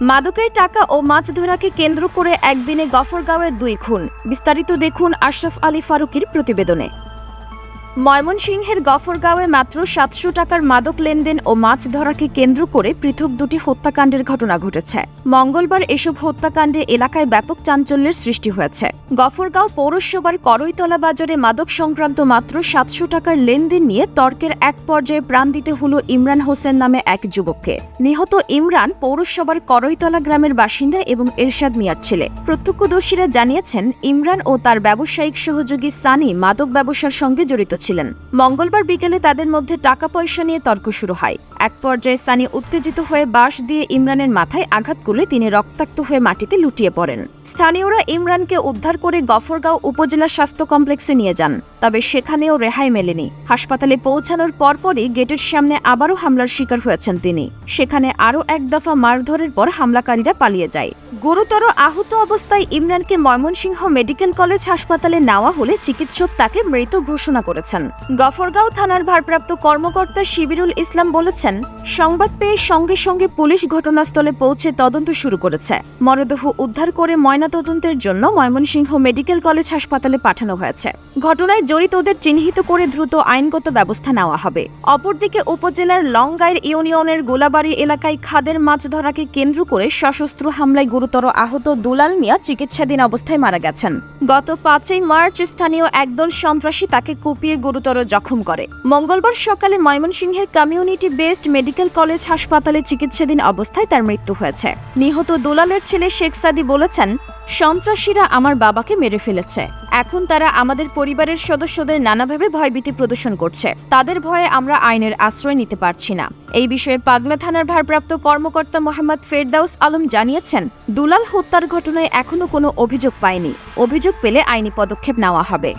মাদকের টাকা ও মাছ ধরাকে কেন্দ্র করে একদিনে গফরগাঁওয়ের দুই খুন। বিস্তারিত দেখুন আশরাফ আলী ফারুকির প্রতিবেদনে। ময়মনসিংহের গফরগাঁওয়ে মাত্র সাতশো টাকার মাদক লেনদেন ও মাছ ধরাকে কেন্দ্র করে পৃথক দুটি হত্যাকাণ্ডের ঘটনা ঘটেছে। মঙ্গলবার এসব হত্যাকাণ্ডে এলাকায় ব্যাপক চাঞ্চল্যের সৃষ্টি হয়েছে। গফরগাঁও পৌরসভার করইতলা বাজারে মাদক সংক্রান্ত মাত্র সাতশো টাকার লেনদেন নিয়ে তর্কের এক পর্যায়ে প্রাণ দিতে হল ইমরান হোসেন নামে এক যুবককে। নিহত ইমরান পৌরসভার করইতলা গ্রামের বাসিন্দা এবং এরশাদ মিয়ার ছেলে। প্রত্যক্ষদর্শীরা জানিয়েছেন, ইমরান ও তার ব্যবসায়িক সহযোগী সানি মাদক ব্যবসার সঙ্গে জড়িত ছিলেন মঙ্গলবার বিকেলে তাদের মধ্যে টাকা পয়সা নিয়ে তর্ক শুরু হয়। এক পর্যায়ে সানি উত্তেজিত হয়ে বাঁশ দিয়ে ইমরানের মাথায় আঘাত করলে তিনি রক্তাক্ত হয়ে মাটিতে লুটিয়ে পড়েন। স্থানীয়রা ইমরানকে উদ্ধার করে গফরগাঁও উপজেলা স্বাস্থ্য কমপ্লেক্সে নিয়ে যান, তবে সেখানেও রেহাই মেলেনি। হাসপাতালে পৌঁছানোর পরপরই গেটের সামনে আবারও হামলার শিকার হয়েছেন তিনি। সেখানে আরও এক দফা মারধরের পর হামলাকারীরা পালিয়ে যায়। গুরুতর আহত অবস্থায় ইমরানকে ময়মনসিংহ মেডিকেল কলেজ হাসপাতালে নেওয়া হলে চিকিৎসক তাকে মৃত ঘোষণা করেছেন। গফরগাঁও থানার ভারপ্রাপ্ত কর্মকর্তা শিবিরুল ইসলাম বলেছেন সংবাদ পেয়ে সঙ্গে সঙ্গে পুলিশ ঘটনাস্থলে পৌঁছে তদন্ত শুরু করেছে। মরদেহ উদ্ধার করে ময়নাতদন্তের জন্য ময়মনসিংহ মেডিকেল কলেজ হাসপাতালে পাঠানো হয়েছে। ঘটনায় জড়িতদের চিহ্নিত করে দ্রুত আইনগত ব্যবস্থা নেওয়া হবে। অপরদিকে উপজেলার লংগাইর ইউনিয়নের গোলাবাড়ি এলাকায় খাদের মাছ ধরাকে কেন্দ্র করে সশস্ত্র হামলায় গুরুতর আহত দুলাল মিয়া চিকিৎসাধীন অবস্থায় মারা গেছেন। গত পাঁচই মার্চ স্থানীয় একদল সন্ত্রাসী তাকে কুপিয়ে গুরুতর জখম করে। মঙ্গলবার সকালে ময়মনসিংহের কমিউনিটি বেসড মেডিকেল কলেজ হাসপাতালে চিকিৎসাধীন অবস্থায় তার মৃত্যু হয়েছে। নিহত দুলালের ছেলে শেখ সাদি বলেছেন, সন্ত্রাসীরা আমার বাবাকে মেরে ফেলেছে। এখন তারা আমাদের পরিবারের সদস্যদের নানাভাবে ভয়ভীতি প্রদর্শন করছে। তাদের ভয়ে আমরা আইনের আশ্রয় নিতে পারছি না। এই বিষয়ে পাগলা থানার ভারপ্রাপ্ত কর্মকর্তা মোহাম্মদ ফেরদাউস আলম জানিয়েছেন, দুলাল হত্যার ঘটনায় এখনও কোনো অভিযোগ পায়নি। অভিযোগ পেলে আইনি পদক্ষেপ নেওয়া হবে।